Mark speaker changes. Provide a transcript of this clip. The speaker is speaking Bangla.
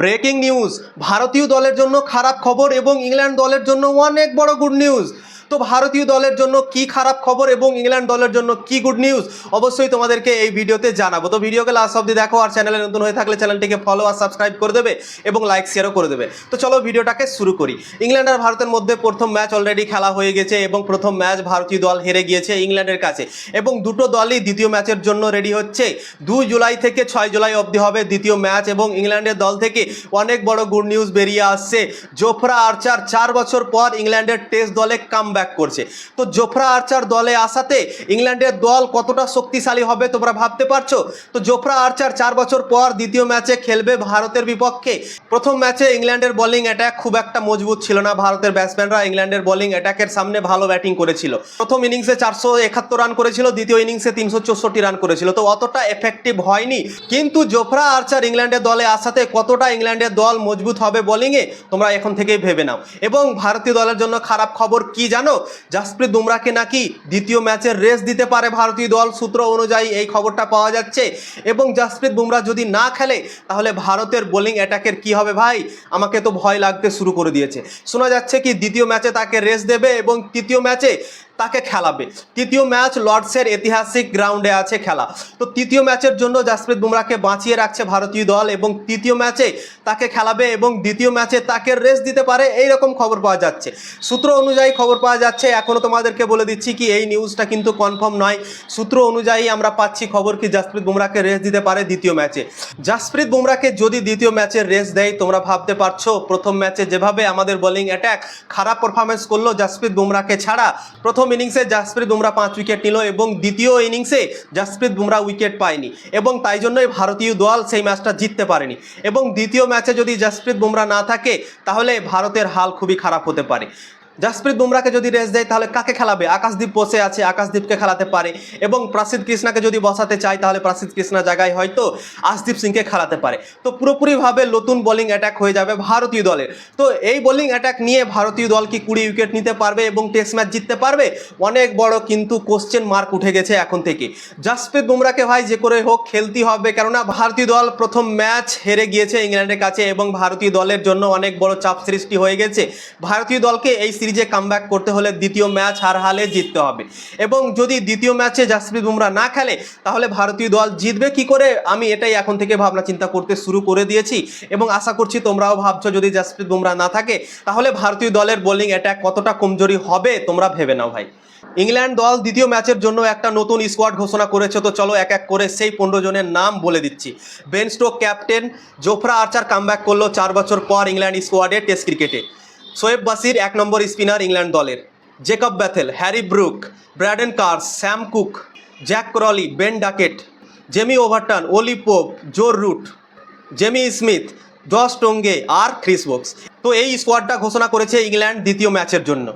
Speaker 1: Breaking news. ভারতীয় দলের জন্য খারাপ খবর এবং ইংল্যান্ড দলের জন্য অনেক বড় গুড নিউজ। তো ভারতীয় দলের জন্য কি খারাপ খবর এবং ইংল্যান্ড দলের জন্য কি গুড নিউজ অবশ্যই তোমাদেরকে এই ভিডিওতে জানাব। তো ভিডিওকে লাস্ট অব্দি দেখো আর চ্যানেলে নতুন হয়ে থাকলে চ্যানেলটিকে ফলো আর সাবস্ক্রাইব করে দেবে এবং লাইক শেয়ারও করে দেবে। তো চলো ভিডিওটাকে শুরু করি। ইংল্যান্ড আর ভারতের মধ্যে প্রথম ম্যাচ অলরেডি খেলা হয়ে গেছে এবং প্রথম ম্যাচ ভারতীয় দল হেরে গিয়েছে ইংল্যান্ডের কাছে। এবং দুটো দলই দ্বিতীয় ম্যাচের জন্য রেডি হচ্ছে। দুই জুলাই থেকে ছয় জুলাই অবধি হবে দ্বিতীয় ম্যাচ এবং ইংল্যান্ডের দল থেকে অনেক বড় গুড নিউজ বেরিয়ে আসছে। জোফরা আর্চার চার বছর পর ইংল্যান্ডের টেস্ট দলে কাম করছে। তো জোফরা আর্চার দলে আসাতে ইংল্যান্ডের দল কতটা শক্তিশালী হবে তোমরা ভাবতে পারছ? তো জোফরা আর্চার চার বছর পর দ্বিতীয় ম্যাচে খেলবে ভারতের বিপক্ষে। প্রথম ম্যাচে ইংল্যান্ডের বোলিং অ্যাটাক খুব একটা মজবুত ছিল না। ভারতের ব্যাটসম্যানরা ইংল্যান্ডের বোলিং অ্যাটাকের সামনে ভালো ব্যাটিং করেছিল। প্রথম ইনিংসে চারশো একাত্তর রান করেছিল, দ্বিতীয় ইনিংসে তিনশো চৌষট্টি রান করেছিল। তো অতটা এফেক্টিভ হয়নি। কিন্তু জোফরা আর্চার ইংল্যান্ডের দলে আসাতে কতটা ইংল্যান্ডের দল মজবুত হবে বোলিংয়ে তোমরা এখন থেকেই ভেবে নাও। এবং ভারতীয় দলের জন্য খারাপ খবর কি জানো? জাসপ্রীত বুমরাকে নাকি দ্বিতীয় ম্যাচের রেস দিতে পারে ভারতীয় দল? সূত্র অনুযায়ী এই খবরটা পাওয়া যাচ্ছে। এবং জাসপ্রীত বুমরা যদি না খেলে, তাহলে ভারতের বোলিং অ্যাটাকের কি হবে ভাই? আমাকে তো ভয় লাগতে শুরু করে দিয়েছে। শোনা যাচ্ছে কি দ্বিতীয় ম্যাচে তাকে রেস দেবে এবং তৃতীয় ম্যাচে তাকে খেলাবে। তৃতীয় ম্যাচ লর্ডসের ঐতিহাসিক গ্রাউন্ডে আছে খেলা। তো তৃতীয় ম্যাচের জন্য জাসপ্রীত বুমরাকে বাঁচিয়ে রাখছে ভারতীয় দল এবং তৃতীয় ম্যাচে তাকে খেলাবে এবং দ্বিতীয় ম্যাচে তাকে রেস দিতে পারে এই রকম খবর পাওয়া যাচ্ছে। সূত্র অনুযায়ী খবর পাওয়া যাচ্ছে এখনও তোমাদেরকে বলে দিচ্ছি কি এই নিউজটা কিন্তু কনফার্ম নয়। সূত্র অনুযায়ী আমরা পাচ্ছি খবর কি জাসপ্রীত বুমরাকে রেস দিতে পারে দ্বিতীয় ম্যাচে। জাসপ্রীত বুমরাকে যদি দ্বিতীয় ম্যাচে রেস দেয়, তোমরা ভাবতে পারছ, প্রথম ম্যাচে যেভাবে আমাদের বোলিং অ্যাটাক খারাপ পারফরমেন্স করল, জাসপ্রীত বুমরাকে ছাড়া প্রথম ইনিংসে জাসপ্রীত বুমরা পাঁচ উইকেট নিল এবং দ্বিতীয় ইনিংসে জাসপ্রীত বুমরা উইকেট পায়নি এবং তাই জন্যই ভারতীয় দল সেই ম্যাচটা জিততে পারেনি। এবং দ্বিতীয় ম্যাচে যদি জাসপ্রীত বুমরা না থাকে, তাহলে ভারতের হাল খুবই খারাপ হতে পারে। জাসপ্রীত বুমরাকে যদি রেস দেয়, তাহলে কাকে খেলাবে? আকাশদীপ বসে আছে, আকাশদীপকে খেলাতে পারে। এবং প্রাসিদ কৃষ্ণাকে যদি বসাতে চায়, তাহলে প্রাসিদ কৃষ্ণা জায়গায় হয়তো আশদীপ সিংকে খেলাতে পারে। তো পুরোপুরিভাবে নতুন বোলিং অ্যাটাক হয়ে যাবে ভারতীয় দলের। তো এই বোলিং অ্যাটাক নিয়ে ভারতীয় দল কি কুড়ি উইকেট নিতে পারবে এবং টেস্ট ম্যাচ জিততে পারবে? অনেক বড় কিন্তু কোশ্চেন মার্ক উঠে গেছে এখন থেকে। জাসপ্রীত বুমরাকে ভাই যে করে হোক, খেলতেই হবে। কেননা ভারতীয় দল প্রথম ম্যাচ হেরে গিয়েছে ইংল্যান্ডের কাছে এবং ভারতীয় দলের জন্য অনেক বড় চাপ সৃষ্টি হয়ে গেছে। ভারতীয় দলকে এই সিরিজে কামব্যাক করতে হলে দ্বিতীয় ম্যাচ হার হালে জিততে হবে। এবং যদি দ্বিতীয় ম্যাচে জাসপ্রীত বুমরা না খেলে, তাহলে ভারতীয় দল জিতবে কি করে? আমি এটাই এখন থেকে ভাবনা চিন্তা করতে শুরু করে দিয়েছি। এবং আশা করছি তোমরাও ভাবছ যদি জাসপ্রীত বুমরা না থাকে, তাহলে ভারতীয় দলের বোলিং অ্যাটাক কতটা কমজোরি হবে তোমরা ভেবে নাও ভাই। ইংল্যান্ড দল দ্বিতীয় ম্যাচের জন্য একটা নতুন স্কোয়াড ঘোষণা করেছে, তো চলো এক এক করে সেই পনেরো জনের নাম বলে দিচ্ছি। Ben Stokes captain Jofra Archer comeback করল চার বছর পর ইংল্যান্ড স্কোয়াডে টেস্ট ক্রিকেটে শোয়েব বাসির এক নম্বর স্পিনার ইংল্যান্ড দলের। Jacob Bethell, Harry Brook, Brydon Carse, Sam Cook, Zak Crawley Ben Duckett, Jamie Overton, Ollie Pope, Joe Root, Jamie Smith, Josh Tongue আর ক্রিস বক্স। তো এই স্কোয়াডটা ঘোষণা করেছে ইংল্যান্ড দ্বিতীয় ম্যাচের জন্য।